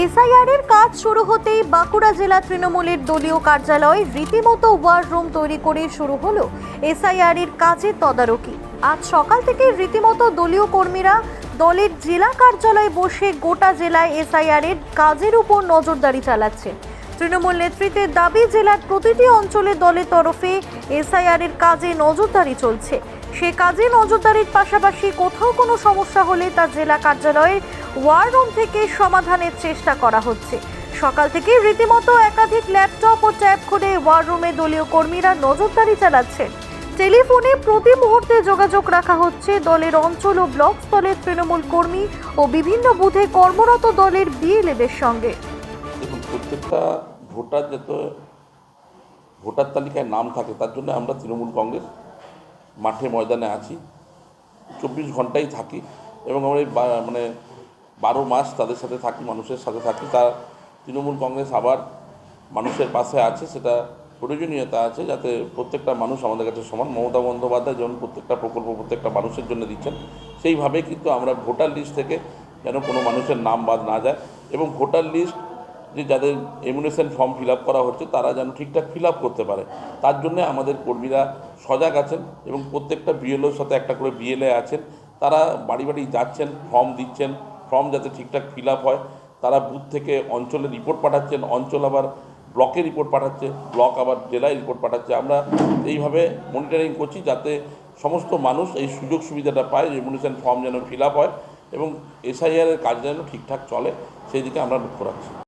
SIR এর কাজ শুরু হতেই বাঁকুড়া জেলা তৃণমূলের দলীয় কার্যালয় রীতিমতো ওয়ার রুম তৈরি করে শুরু হলো এসআইআর এর কাজের তদারকি। আজ সকাল থেকে রীতিমতো দলীয় কর্মীরা দলের জেলা কার্যালয়ে বসে গোটা জেলায় এসআইআর এর কাজের উপর নজরদারি চালাচ্ছেন। তৃণমূল নেতৃত্বের দাবি, জেলার প্রতিটি অঞ্চলে দলের তরফে এসআইআর এর কাজে নজরদারি চলছে। সে কাজে নজরদারির পাশাপাশি কোথাও কোনো সমস্যা হলে তা জেলা কার্যালয়ের ওয়ার রুম থেকে সমাধানের চেষ্টা করা হচ্ছে। সকাল থেকে রীতিমতো একাধিক ল্যাপটপ ও ট্যাব খুলে ওয়ার রুমে দলীয় কর্মীরা নজরদারি চালাচ্ছেন। টেলিফোনে প্রতি মুহূর্তে যোগাযোগ রাখা হচ্ছে দলের অঞ্চল ও ব্লক স্তরের তৃণমূল কর্মী ও বিভিন্ন বুথে কর্মরত দলের বিএলএদের সঙ্গে। প্রত্যেকটা ভোটার যাতে ভোটার তালিকায় নাম থাকে, তার জন্য আমরা তৃণমূল কংগ্রেস মাঠে ময়দানে আছি। চব্বিশ ঘন্টাই থাকি এবং আমরা মানে বারো মাস তাদের সাথে থাকি, মানুষের সাথে থাকি। তা তৃণমূল কংগ্রেস আবার মানুষের পাশে আছে, সেটা প্রয়োজনীয়তা আছে, যাতে প্রত্যেকটা মানুষ আমাদের কাছে সমান। মমতা বন্দ্যোপাধ্যায় যেমন প্রত্যেকটা প্রকল্প প্রত্যেকটা মানুষের জন্য দিচ্ছেন, সেইভাবে কিন্তু আমরা ভোটার লিস্ট থেকে যেন কোনো মানুষের নাম বাদ না যায় এবং ভোটার লিস্ট যে যাদের এমুনেশন ফর্ম ফিল করা হচ্ছে, তারা যেন ঠিকঠাক ফিল করতে পারে। তার জন্য আমাদের কর্মীরা সজাগ আছেন এবং প্রত্যেকটা বিএলওর সাথে একটা করে বিএলএ আছেন। তারা বাড়ি বাড়ি যাচ্ছেন ফর্ম দিচ্ছেন ফর্ম যাতে ঠিকঠাক ফিল হয়। তারা বুথ থেকে অঞ্চলে রিপোর্ট পাঠাচ্ছেন, অঞ্চল আবার ব্লকে রিপোর্ট পাঠাচ্ছে ব্লক আবার জেলায় রিপোর্ট পাঠাচ্ছে। আমরা এইভাবে মনিটরিং করছি যাতে সমস্ত মানুষ এই সুযোগ সুবিধাটা পায় রেমুনেশন ফর্ম যেন ফিল হয় এবং এসআইআর এর কাজ যেন ঠিকঠাক চলে, সেই দিকে আমরা লক্ষ্য রাখছি।